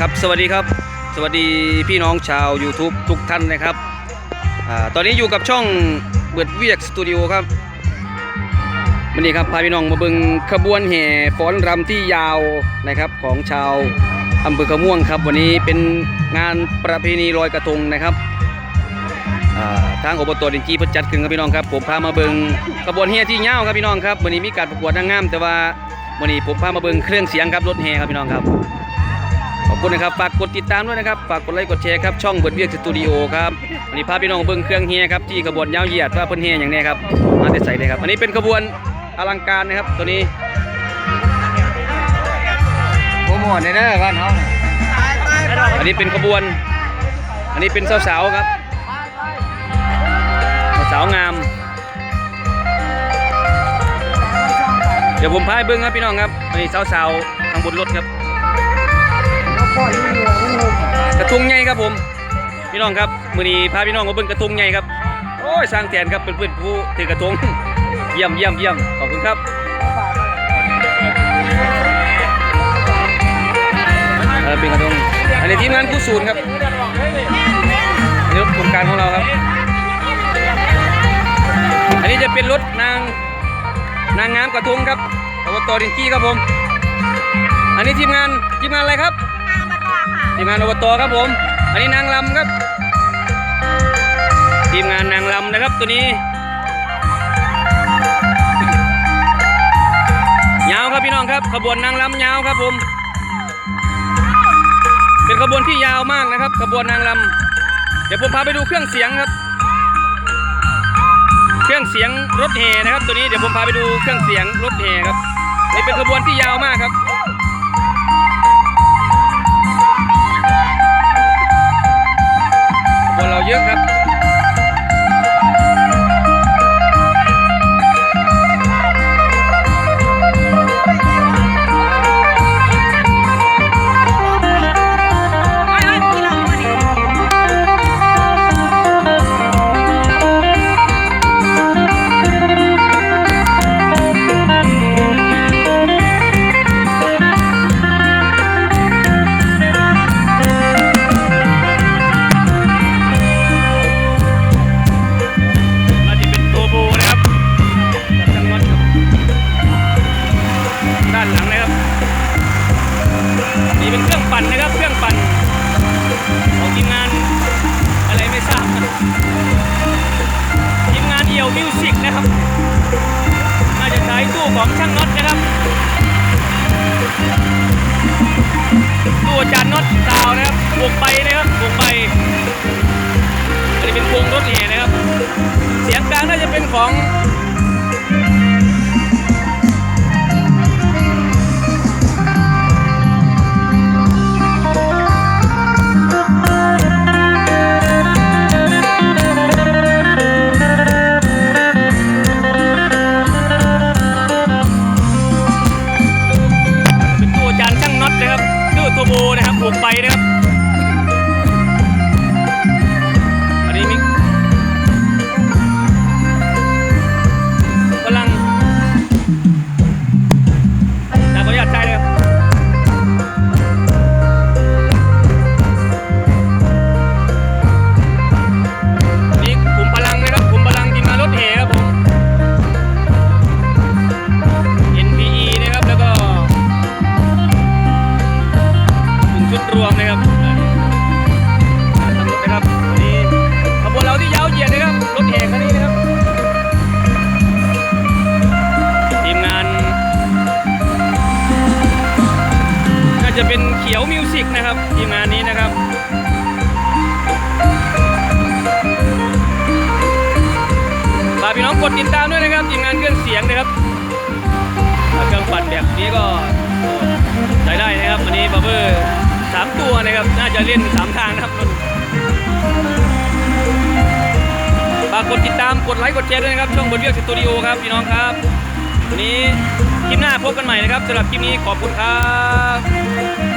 ครับสวัสดีครับ สวัสดีพี่น้องชาว YouTube ทุกท่านนะครับอตอนนี้อยู่กับช่องเบิดเวียกสตูดิโอครับวันนี้ครับพาพี่น้องมาเบิงขบวนแห่ฟ้อนรำที่ยาวนะครับของชาวอำเภอขะม่วงครับ วันนี้เป็นงานประเพณีลอยกระทงนะครับทางอบตดินจีเพิ่นจัดขึ้นครับพี่น้องครับ ผมพามาเบิงขบวนแห่ที่ยาวครับพี่น้องครับวันนี้มีการประกวดนางงามแต่ว่าวันนี้ผมพามาเบิงเครื่องเสียงครับรถแห่ครับพี่น้องครับ อบคุณนะครับ ฝากกดติดตามด้วยนะครับ ฝากกดไลค์กดแชร์ครับ ช่องเบิร์ดเวียกสตูดิโอครับวันนี้พาพพี่น้องเบิ้งเครื่องเฮียครับ ที่ขบวนยาวเหยียดว่าเพิ่นเฮียอย่างนี้ครับ มาแต่ใส่เลยครับ อันนี้เป็นขบวนอลังการนะครับ ตัวนี้โปรโมทในเด้อบ้านเฮาอันนี้เป็นขบวน อันนี้เป็นสาวๆครับ สาวงาม เดี๋ยวผมพาไปเบิ้งครับพี่น้องครับอันนี้สาวๆทางบนรถครับ กระทุงใหญ่ครับผม พี่น้องครับมือนี้พาพี่น้องมาเบิ่งกระทุงใหญ่ครับโอ้ยสร้างแทนครับเป็นเพื่อนผู้ถือกระทุงเยี่ยมเยี่ยมเยี่ยมขอบคุณครับเออเป็นกระทุงอันนี้ทีมงานกู้ศูนย์ครับอันนี้รถโครงการของเราครับ อันนี้จะเป็นรถนางนางงามกระทุงครับอบตดินกี้ครับผม อันนี้ทีมงานทีมงานอะไรครับ ทีมงานอบตครับผม อันนี้นางลำครับ ทีมงานนางลำนะครับตัวนี้ ยาวครับพี่น้องครับ ขบวนนางลำยาวครับผม เป็นขบวนที่ยาวมากนะครับ ขบวนนางลำเดี๋ยวผมพาไปดูเครื่องเสียงครับ เครื่องเสียงรถแห่นะครับ ตัวนี้เดี๋ยวผมพาไปดูเครื่องเสียงรถแห่ครับนี่เป็นขบวนที่ยาวมากครับ เราเยอะครับ ของช่างน็อตนะครับตัวจานน็อตดาวนะครับบวกไปนะครับบวกไปอันนี้เป็นวงรถแห่นะครับ เสียงกลางน่าจะเป็นของ สิกนะครับทีมงานนี้นะครับฝากพี่น้องกดติดตามด้วยนะครับทีมงานเครื่องเสียงนะครับเครื่องปั่นแบบนี้ก็ใช้ได้นะครับวันนี้บับเบอร์สามตัวนะครับ น่าจะเล่นสามทางนะครับฝากกดติดตามกดไลค์กดแชร์ด้วยนะครับ ช่องบนเวียกสตูดิโอครับพี่น้องครับวันนี้คลิปหน้าพบกันใหม่นะครับสำหรับคลิปนี้ขอบคุณครับ